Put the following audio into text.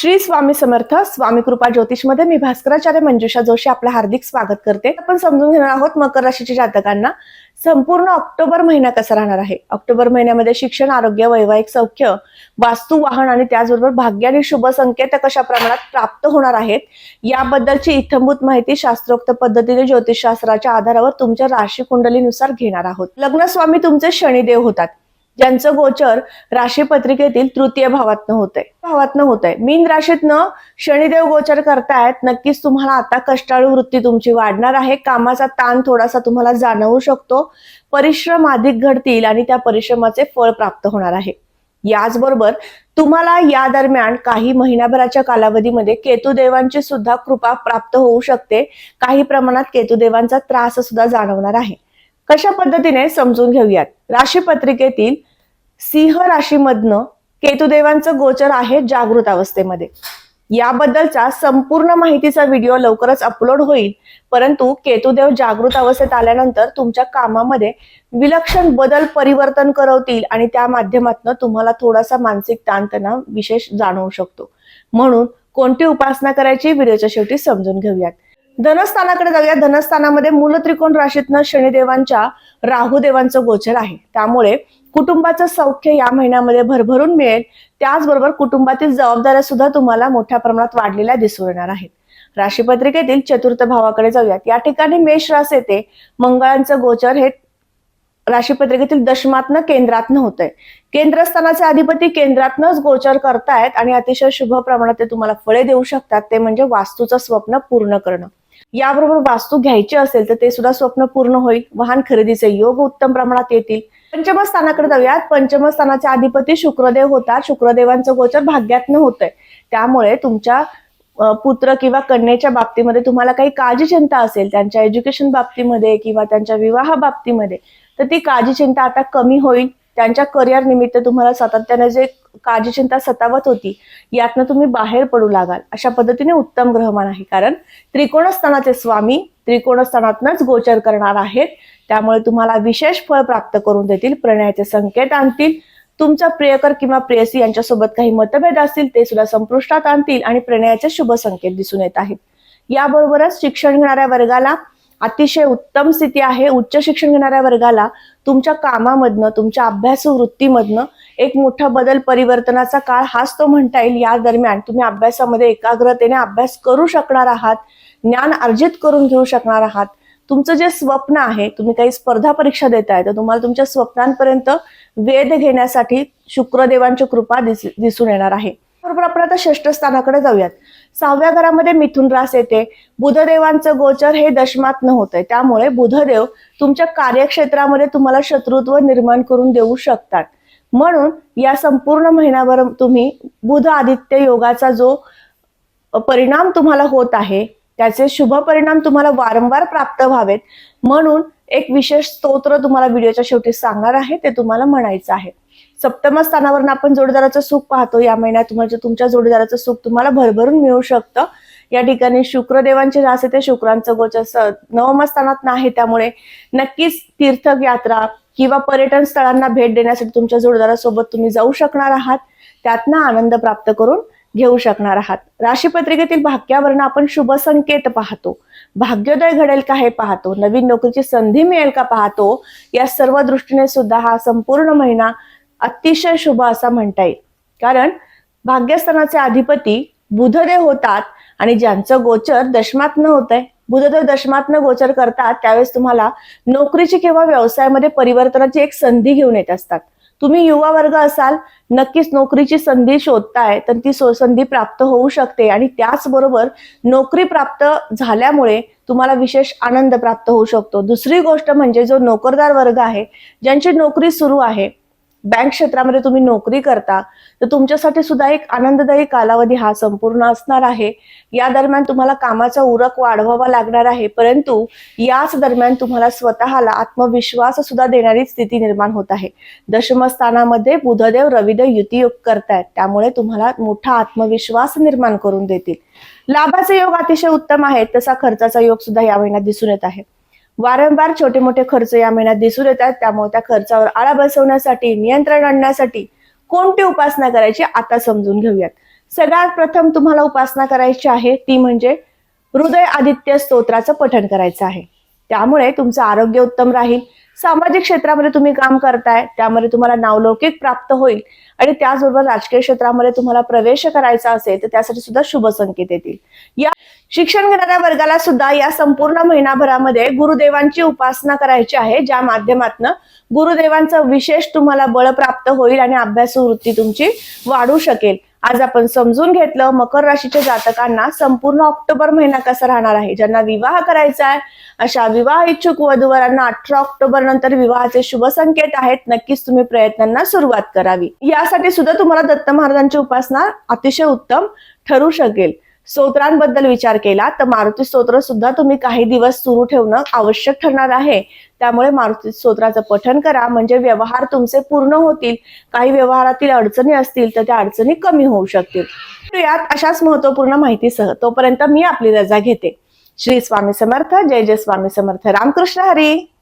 श्री स्वामी समर्थ स्वामी कृपा ज्योतिषमध्ये मी भास्कराचार्य मंजुषा जोशी आपलं हार्दिक स्वागत करते. आपण समजून घेणार आहोत मकर राशीच्या जातकांना. संपूर्ण ऑक्टोबर महिना कसा राहणार आहे? ऑक्टोबर महिन्यामध्ये शिक्षण आरोग्य वैवाहिक सौख्य वास्तू वाहन आणि त्याचबरोबर भाग्य आणि शुभ संकेत कशा प्रमाणात प्राप्त होणार आहेत? याबद्दलची इथंभूत माहिती शास्त्रोक्त पद्धतीने ज्योतिषशास्त्राच्या आधारावर तुमच्या राशी कुंडलीनुसार घेणार आहोत. लग्न स्वामी तुमचे शनिदेव होतात. ज्यांचं गोचर राशी पत्रिकेतील तृतीय भावातनं होतंय. भावातनं होतंय. मीन राशीतनं शनिदेव गोचर करतायत. नक्कीच तुम्हाला आता कष्टाळू वृत्ती तुमची वाढणार आहे. कामाचा ताण थोडासा तुम्हाला जाणवू शकतो. परिश्रम अधिक घडतील आणि त्या परिश्रमाचे फळ प्राप्त होणार आहे. याचबरोबर तुम्हाला या दरम्यान काही महिन्याभराच्या कालावधीमध्ये केतुदेवांची सुद्धा कृपा प्राप्त होऊ शकते. काही प्रमाणात केतुदेवांचा त्रास सुद्धा जाणवणार आहे. कशा पद्धतीने समजून घेऊयात? राशी पत्रिकेतील सिंह राशीमधनं केतुदेवांचं गोचर आहे जागृत अवस्थेमध्ये. याबद्दलचा संपूर्ण माहितीचा व्हिडिओ लवकरच अपलोड होईल परंतु केतुदेव जागृत अवस्थेत आल्यानंतर तुमच्या कामामध्ये विलक्षण बदल परिवर्तन करवतील आणि त्या माध्यमातून तुम्हाला थोडासा मानसिक ताणतणाव विशेष जाणवू शकतो. म्हणून कोणती उपासना करायची? व्हिडिओच्या शेवटी समजून घेऊयात. धनस्थानाकडे जाऊया. धनस्थानामध्ये मूल त्रिकोण राशीतनं शनिदेवांच्या राहुदेवांचं गोचर आहे. त्यामुळे कुटुंबाचं सौख्य या महिन्यामध्ये भरभरून मिळेल. त्याचबरोबर कुटुंबातील जबाबदाऱ्या सुद्धा तुम्हाला मोठ्या प्रमाणात वाढलेल्या दिसून येणार आहेत. राशीपत्रिकेतील चतुर्थ भावाकडे जाऊयात. या ठिकाणी मेष रास येते. मंगळांचं गोचर हे राशीपत्रिकेतील दशमातनं केंद्रातनं होतंय. केंद्रस्थानाचे अधिपती केंद्रातनच गोचर करतायत आणि अतिशय शुभ प्रमाणात ते तुम्हाला फळे देऊ शकतात. ते म्हणजे वास्तूचं स्वप्न पूर्ण करणं. याबरोबर वास्तू घ्यायची असेल तर ते सुद्धा स्वप्न पूर्ण होईल. वाहन खरेदीचे योग उत्तम प्रमाणात येतील. पंचम स्थानाकडे जाऊयात. पंचम स्थानाचे अधिपती शुक्रदेव होतात. शुक्रदेवांचं गोचर भाग्यातनं होतंय. त्यामुळे तुमच्या पुत्र किंवा कन्येच्या बाबतीमध्ये तुम्हाला काही काळजी चिंता असेल त्यांच्या एज्युकेशन बाबतीमध्ये किंवा त्यांच्या विवाह बाबतीमध्ये तर ती काळजी चिंता आता कमी होईल. त्यांच्या करिअर निमित्त तुम्हाला सातत्याने जे काळजी चिंता सतावत होती यातनं तुम्ही बाहेर पडू लागाल. अशा पद्धतीने उत्तम ग्रहमान आहे. कारण त्रिकोणस्थानाचे स्वामी त्रिकोणस्थानातनच गोचर करणार आहेत. त्यामुळे तुम्हाला विशेष फळ प्राप्त करून देतील प्रणयाचे संकेत आणतील. तुमचा प्रियकर किंवा प्रेयसी यांच्यासोबत काही मतभेद असतील ते सुद्धा संपुष्टात आणतील आणि प्रणयाचे शुभ संकेत दिसून येत आहेत. याबरोबरच शिक्षण घेणाऱ्या वर्गाला अतिशय उत्तम स्थिती आहे. उच्च शिक्षण घेणाऱ्या वर्गाला तुमच्या कामामधनं तुमच्या अभ्यास वृत्तीमधनं एक मोठा बदल परिवर्तनाचा काळ हाच तो म्हणता येईल. या दरम्यान तुम्ही अभ्यासामध्ये एकाग्रतेने अभ्यास करू शकणार आहात ज्ञान अर्जित करून घेऊ शकणार आहात. तुमचं जे स्वप्न आहे तुम्ही काही स्पर्धा परीक्षा देताय तर तुम्हाला तुमच्या स्वप्नांपर्यंत वेध घेण्यासाठी शुक्रदेवांची कृपा दिस दिसून येणार आहे. त्याचबरोबर आपण आता षष्ठ स्थानाकडे जाऊयात. सहाव्या घरामध्ये मिथुन रास येते. बुधदेवांचं गोचर हे दशमात न होतंय. त्यामुळे बुधदेव तुमच्या कार्यक्षेत्रामध्ये तुम्हाला शत्रुत्व निर्माण करून देऊ शकतात. म्हणून या संपूर्ण महिन्याभर तुम्ही बुध आदित्य योगाचा जो परिणाम तुम्हाला होत आहे त्याचे शुभ परिणाम तुम्हाला वारंवार प्राप्त व्हावेत. म्हणून एक विशेष स्तोत्र तुम्हाला व्हिडिओच्या शेवटी सांगणार आहे ते तुम्हाला म्हणायचं आहे. सप्तम स्थानावर आपण जोडीदाराचं सुख पाहतो. या महिन्यात म्हणजे तुमच्या जोडीदाराचं सुख तुम्हाला भरभरून मिळू शकतं. या ठिकाणी शुक्रदेवांचे रास येते. शुक्रांचं गोचर नवम स्थानात नाही. त्यामुळे नक्कीच तीर्थ यात्रा किंवा पर्यटन स्थळांना भेट देण्यासाठी तुमच्या जोडीदारासोबत तुम्ही जाऊ शकणार आहात. त्यातनं आनंद प्राप्त करून घेऊ शकणार आहात. राशीपत्रिकेतील भाग्यावरनं आपण शुभ संकेत पाहतो. भाग्योदय घडेल का हे पाहतो. नवीन नोकरीची संधी मिळेल का पाहतो. या सर्व दृष्टीने सुद्धा हा संपूर्ण महिना अतिशय शुभ असा म्हणता येईल. कारण भाग्यस्थानाचे अधिपती बुधदेव होतात आणि ज्यांचं गोचर दशमातनं होतंय. बुधदेव दशमातनं गोचर करतात त्यावेळेस तुम्हाला नोकरीची किंवा व्यवसायामध्ये परिवर्तनाची एक संधी घेऊन येत असतात. तुम्ही युवा वर्ग असाल नक्कीच नोकरीची संधी शोधताय तर ती सो- संधी प्राप्त होऊ शकते आणि त्याचबरोबर नोकरी प्राप्त झाल्यामुळे तुम्हाला विशेष आनंद प्राप्त होऊ शकतो. दुसरी गोष्ट म्हणजे जो नोकरदार वर्ग आहे ज्यांची नोकरी सुरू आहे बँक क्षेत्रामध्ये तुम्ही नोकरी करता तर तुमच्यासाठी सुद्धा एक आनंददायी कालावधी हा संपूर्ण असणार आहे. या दरम्यान तुम्हाला कामाचा उरक वाढवावा लागणार आहे परंतु याच दरम्यान तुम्हाला स्वतःला आत्मविश्वास सुद्धा देणारी स्थिती निर्माण होत आहे. दशमस्थानामध्ये बुधदेव रविदेव युतीयोग करतायत त्यामुळे तुम्हाला मोठा आत्मविश्वास निर्माण करून देतील. लाभाचा योग अतिशय उत्तम आहे तसा खर्चाचा योग सुद्धा या महिन्यात दिसून येत आहे. वारंवार छोटे मोठे खर्च या महिन्यात दिसून येतात. त्यामुळे त्या खर्चावर आळा बसवण्यासाठी नियंत्रण आणण्यासाठी कोणती उपासना करायची आता समजून घेऊयात. सगळ्यात प्रथम तुम्हाला उपासना करायची आहे ती म्हणजे हृदय आदित्य स्तोत्राचं पठण करायचं आहे. त्यामुळे तुमचं आरोग्य उत्तम राहील. सामाजिक क्षेत्रामध्ये तुम्ही काम करताय त्यामध्ये तुम्हाला नावलौकिक प्राप्त होईल आणि त्याचबरोबर राजकीय क्षेत्रामध्ये तुम्हाला प्रवेश करायचा असेल तर त्यासाठी सुद्धा शुभ संकेत येतील. या शिक्षण घेणाऱ्या वर्गाला सुद्धा या संपूर्ण महिनाभरामध्ये गुरुदेवांची उपासना करायची आहे ज्या माध्यमातून गुरुदेवांचं विशेष तुम्हाला बळ प्राप्त होईल आणि अभ्यास वृत्ती तुमची वाढू शकेल. आज आपण समजून घेतलं मकर राशीच्या जातकांना संपूर्ण ऑक्टोबर महिना कसा राहणार आहे? ज्यांना विवाह करायचा आहे अशा विवाह इच्छुक वधूवरांना अठरा ऑक्टोबर नंतर विवाहाचे शुभ संकेत आहेत. नक्कीच तुम्ही प्रयत्नांना सुरुवात करावी. यासाठी सुद्धा तुम्हाला दत्त महाराजांची उपासना अतिशय उत्तम ठरू शकेल. स्तोत्रांबद्दल विचार केला तर मारुती स्तोत्र सुद्धा तुम्ही काही दिवस सुरू ठेवणं आवश्यक ठरणार आहे. त्यामुळे मारुती स्तोत्राचं पठन करा. म्हणजे व्यवहार तुमचे पूर्ण होतील. काही व्यवहारातील अडचणी असतील तर त्या अडचणी कमी होऊ शकतील. यात अशाच महत्त्वपूर्ण माहितीसह. तोपर्यंत मी आपली रजा घेते. श्री स्वामी समर्थ. जय जय स्वामी समर्थ. रामकृष्ण हरी.